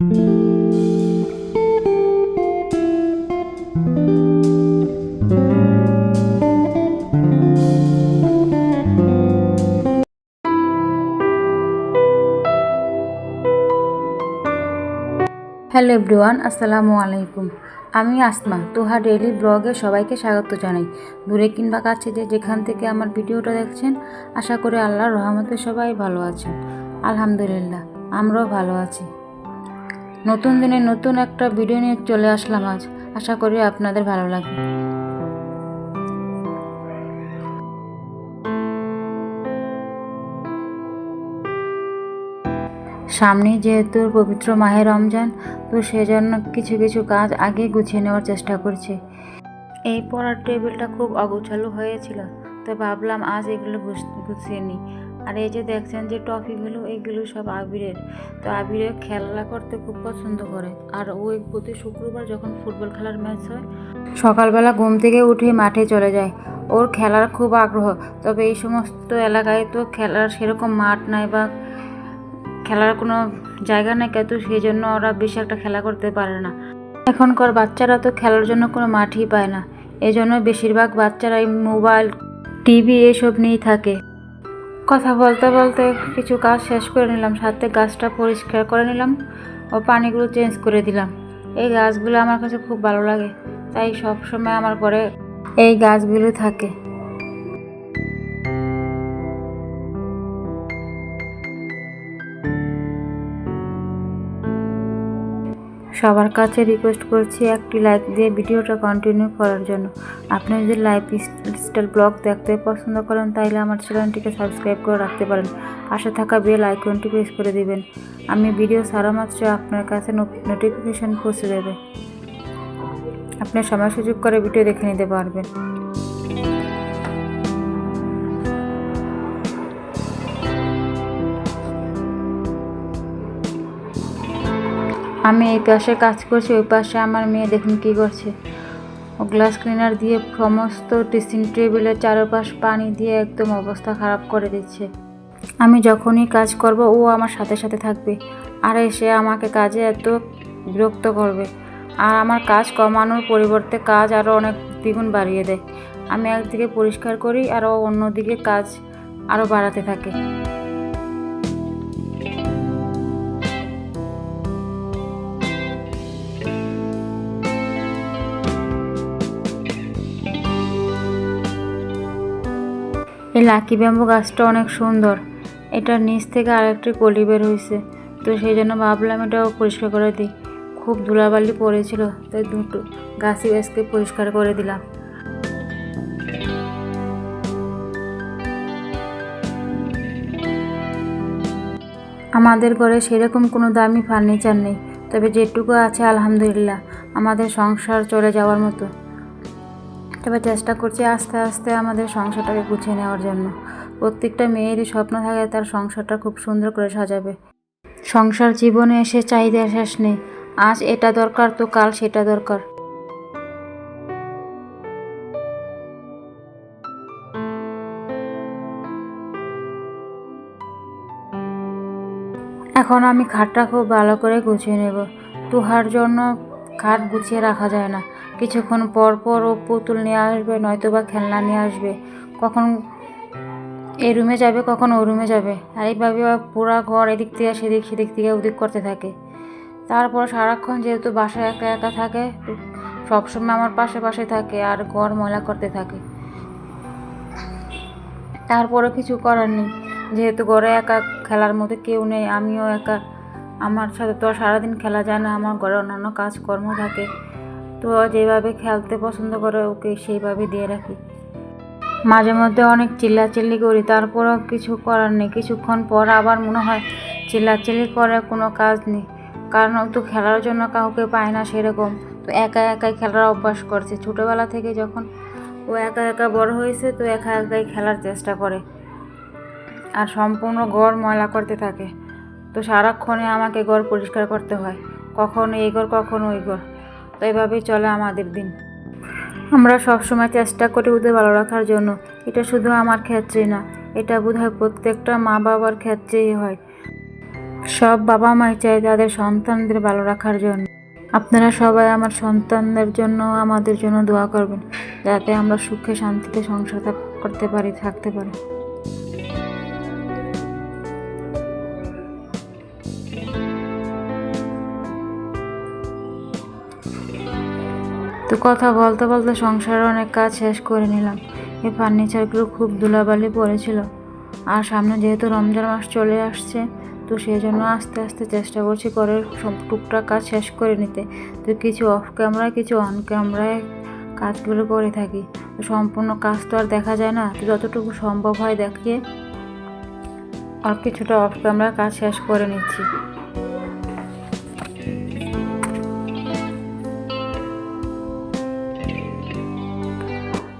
Hello everyone, আসসালামু আলাইকুম। আমি আসমা, তোহা ডেইলি ব্লগে সবাইকে স্বাগত জানাই। দূরে কিংবা কাছে যে যেখান থেকে আমার ভিডিওটা দেখছেন, আশা করি আল্লাহর রহমতে সবাই ভালো আছেন। আলহামদুলিল্লাহ, আমরাও ভালো আছি। নতুন দিনে নতুন একটা ভিডিও নিয়ে চলে আসলাম আজ। আশা করি আপনাদের ভালো লাগবে। সামনে যেহেতু পবিত্র মাহে রমজান, তো সেজন্য কিছু কিছু কাজ আগে গুছিয়ে নেওয়ার চেষ্টা করছি। এই পড়ার টেবিলটা খুব অগোছালো হয়েছিল, তো ভাবলাম আজ এগুলো গুছ- গুছিয়ে নিই। আর এই যে দেখছেন যে টফিগুলো এইগুলো সব আবিরের। তো আবিরের খেলা করতে খুব পছন্দ করে। আর ওই প্রতি শুক্রবার যখন ফুটবল খেলার ম্যাচ হয়, সকালবেলা ঘুম থেকে উঠে মাঠে চলে যায়। ওর খেলার খুব আগ্রহ। তবে এই সমস্ত এলাকায় তো খেলার সেরকম মাঠ নাই বা খেলার কোনো জায়গা নেই কিন্তু সেই জন্য ওরা বেশি একটা খেলা করতে পারে না। এখনকার বাচ্চারা তো খেলার জন্য কোনো মাঠই পায় না। এই জন্য বেশিরভাগ বাচ্চারা এই মোবাইল, টিভি এসব নিয়েই থাকে। কথা বলতে বলতে কিছু কাজ শেষ করে নিলাম, সাথে গাছটা পরিষ্কার করে নিলাম ও পানিগুলো চেঞ্জ করে দিলাম। এই গাছগুলো আমার কাছে খুব ভালো লাগে, তাই সবসময় আমার ঘরে এই গাছগুলো থাকে। সবার কাছে রিকোয়েস্ট করছি একটি লাইক দিয়ে ভিডিওটা কন্টিনিউ করার জন্য। আপনি যদি লাইফ স্টাইল ব্লগ দেখতে পছন্দ করেন, তাহলে আমার চ্যানেলটিকে সাবস্ক্রাইব করে রাখতে পারেন। পাশে থাকা বেল আইকনটি প্রেস করে দিবেন। আমি ভিডিও সারা মাত্র আপনার কাছে নোটিফিকেশান পৌঁছে দেবে। আপনার সময় সুযোগ করে ভিডিও দেখে নিতে পারবেন। আমি এই পাশে কাজ করছি, ওই পাশে আমার মেয়ে দেখুন কী করছে। ও গ্লাস ক্লিনার দিয়ে সমস্ত ড্রেসিং টেবিলের চারপাশ পানি দিয়ে একদম অবস্থা খারাপ করে দিচ্ছে। আমি যখনই কাজ করব, ও আমার সাথে সাথে থাকবে আর এসে আমাকে কাজে এত বিরক্ত করবে। আর আমার কাজ কমানোর পরিবর্তে কাজ আরও অনেক দ্বিগুণ বাড়িয়ে দেয়। আমি একদিকে পরিষ্কার করি আর ও অন্যদিকে কাজ আরও বাড়াতে থাকে। এই লাকি ব্যাম্বু গাছটা অনেক সুন্দর। এটার নিচ থেকে আরেকটি কলি বের হয়েছে তো সেই জন্য ভাবলাম এটাও পরিষ্কার করে দিই। খুব ধুলাবালি পড়েছিল, তাই দুটো গাছই গাছকে পরিষ্কার করে দিলাম। আমাদের ঘরে সেরকম কোনো দামি ফার্নিচার নেই, তবে যেটুকু আছে আলহামদুলিল্লাহ, আমাদের সংসার চলে যাওয়ার মতো। তবে চেষ্টা করছি আস্তে আস্তে আমাদের সংসারটাকে গুছিয়ে নেওয়ার জন্য। প্রত্যেকটা মেয়েরই স্বপ্ন থাকে তার সংসারটা খুব সুন্দর করে সাজাবে। সংসার জীবনে এসে চাহিদা শেষ নেই। আজ এটা দরকার, তো কাল সেটা দরকার। এখন আমি খাটটা খুব ভালো করে গুছিয়ে নেব। তুহার জন্য খাট গুছিয়ে রাখা যায় না। কিছুক্ষণ পর পর ও পুতুল নিয়ে আসবে নয়তো বা খেলনা নিয়ে আসবে। কখন এই রুমে যাবে, কখন ও রুমে যাবে। আর এইভাবে পুরা ঘর এদিক থেকে, সেদিক সেদিক থেকে ওদিক করতে থাকে। তারপর সারাক্ষণ যেহেতু বাসায় একা একা থাকে, সবসময় আমার পাশে পাশে থাকে আর ঘর ময়লা করতে থাকে। তারপরে কিছু করার নেই। যেহেতু ঘরে একা খেলার মধ্যে কেউ নেই, আমিও একা আমার সাথে তো সারাদিন খেলা যায় না, আমার ঘরে অন্যান্য কাজকর্ম থাকে। তো যেভাবে খেলতে পছন্দ করে, ওকে সেইভাবে দিয়ে রাখি। মাঝে মধ্যে অনেক চিল্লাচিল্লি করি, তারপরও কিছু করার নেই। কিছুক্ষণ পর আবার মনে হয় চিল্লাচিল্লি করার কোনো কাজ নেই। কারণ তো খেলার জন্য কাউকে পায় না সেরকম। তো একা একাই খেলার অভ্যাস করছে। ছোটোবেলা থেকে যখন ও একা একা বড় হয়েছে, তো একা একাই খেলার চেষ্টা করে। আর সম্পূর্ণ ঘর ময়লা করতে থাকে। তো সারাক্ষণে আমাকে ঘর পরিষ্কার করতে হয়। কখন এই ঘর, কখন ওই ঘর। তো এভাবেই চলে আমাদের দিন। আমরা সবসময় চেষ্টা করি ওদের ভালো রাখার জন্য। এটা শুধু আমার ক্ষেত্রেই না, এটা বোধহয় প্রত্যেকটা মা বাবার ক্ষেত্রেই হয়। সব বাবা মাই চায় তাদের সন্তানদের ভালো রাখার জন্য। আপনারা সবাই আমার সন্তানদের জন্য, আমাদের জন্য দোয়া করবেন, যাতে আমরা সুখে, শান্তিতে সংসার করতে পারি, থাকতে পারি। তো কথা বলতে বলতে সংসারে অনেক কাজ শেষ করে নিলাম। এই ফার্নিচারগুলো খুব ধুলাবালি পড়েছিল। আর সামনে যেহেতু রমজান মাস চলে আসছে, তো সেই জন্য আস্তে আস্তে চেষ্টা করছি করে সব টুকটাক কাজ শেষ করে নিতে। তো কিছু অফ ক্যামেরায় কিছু অন ক্যামেরায় কাজগুলো করে থাকি। তো সম্পূর্ণ কাজ তো আর দেখা যায় না, তো যতটুকু সম্ভব হয় দেখিয়ে আর কিছুটা অফ ক্যামেরা কাজ শেষ করে নিচ্ছি।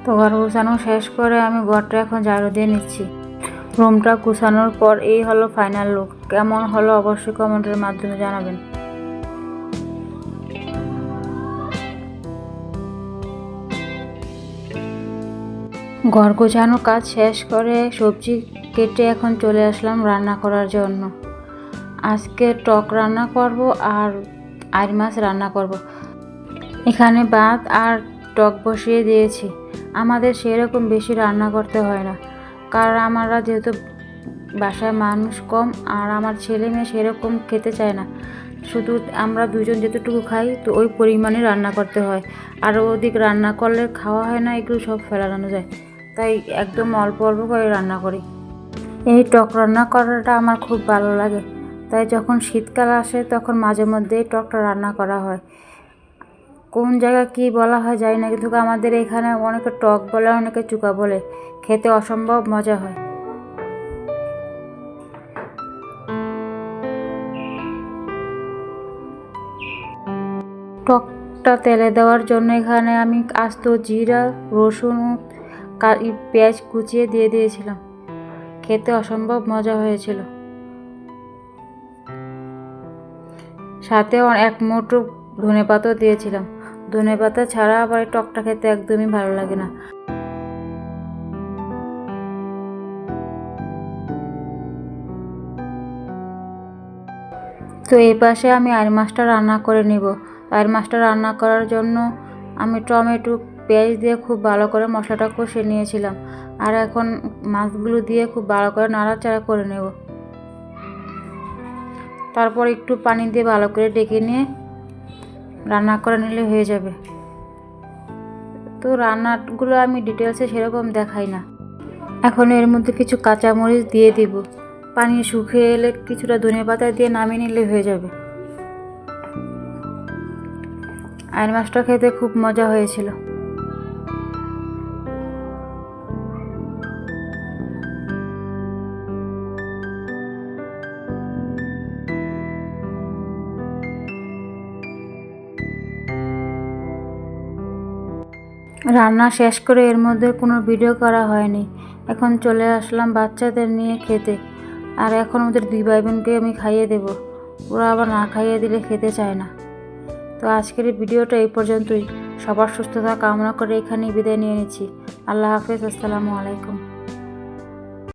তো ঘর গুছানো শেষ করে আমি ঘরটা এখন ঝাড়ু দিয়ে নিচ্ছি। রুমটা গুছানোর পর এই হলো ফাইনাল লুক। কেমন হলো অবশ্যই কমেন্টের মাধ্যমে জানাবেন। ঘর গোছানোর কাজ শেষ করে সবজি কেটে এখন চলে আসলাম রান্না করার জন্য। আজকে টক রান্না করব আর আর মাছ রান্না করব। এখানে ভাত আর টক বসিয়ে দিয়েছি। আমাদের সেরকম বেশি রান্না করতে হয় না। কারণ আমরা যেহেতু বাসায় মানুষ কম, আর আমার ছেলে মেয়ে সেরকম খেতে চায় না। শুধু আমরা দুজন যেতটুকু খাই, তো ওই পরিমাণে রান্না করতে হয়। আর ওদিক রান্না করলে খাওয়া হয় না, এগুলো সব ফেলানো যায়। তাই একদম অল্প অল্প করে রান্না করি। এই টক রান্না করাটা আমার খুব ভালো লাগে। তাই যখন শীতকাল আসে, তখন মাঝে মধ্যেই টকটা রান্না করা হয়। কোন জায়গায় কী বলা হয় জানি না, কিন্তু আমাদের এখানে অনেকে টক বলে, অনেকে চুকা বলে। খেতে অসম্ভব মজা হয়। টকটা তেলে দেওয়ার জন্য এখানে আমি আস্ত জিরা, রসুন পেঁয়াজ কুচিয়ে দিয়ে দিয়েছিলাম। খেতে অসম্ভব মজা হয়েছিল। সাথে এক মুঠো ধনে পাতাও দিয়েছিলাম। ধনে পাতা ছাড়া আবার টকটা খেতে একদমই ভালো লাগে না। তো এই পাশে আমি আর মাছটা রান্না করে নিব। আর মাছটা রান্না করার জন্য আমি টমেটো, পেঁয়াজ দিয়ে খুব ভালো করে মশলাটা কষে নিয়েছিলাম। আর এখন মাছগুলো দিয়ে খুব ভালো করে নাড়াচাড়া করে নেব। তারপর একটু পানি দিয়ে ভালো করে ডেকে নিয়ে রান্না করে নিলে হয়ে যাবে। তো রান্নাগুলো আমি ডিটেলসে সেরকম দেখাই না। এখন এর মধ্যে কিছু কাঁচামরিচ দিয়ে দিব। পানি শুকিয়ে এলে কিছুটা ধনে পাতা দিয়ে নামিয়ে নিলে হয়ে যাবে। আয়ের মাছটা খেতে খুব মজা হয়েছিল। রান্না শেষ করে এর মধ্যে কোনো ভিডিও করা হয়নি। এখন চলে আসলাম বাচ্চাদের নিয়ে খেতে। আর এখন ওদের দুই ভাই বোনকে আমি খাইয়ে দেব। ওরা আবার না খাইয়ে দিলে খেতে চায় না। তো আজকের ভিডিওটা এই পর্যন্তই। সবার সুস্থতা কামনা করে এখানেই বিদায় নিয়ে নিচ্ছি। আল্লাহ হাফেজ, আসসালামু আলাইকুম।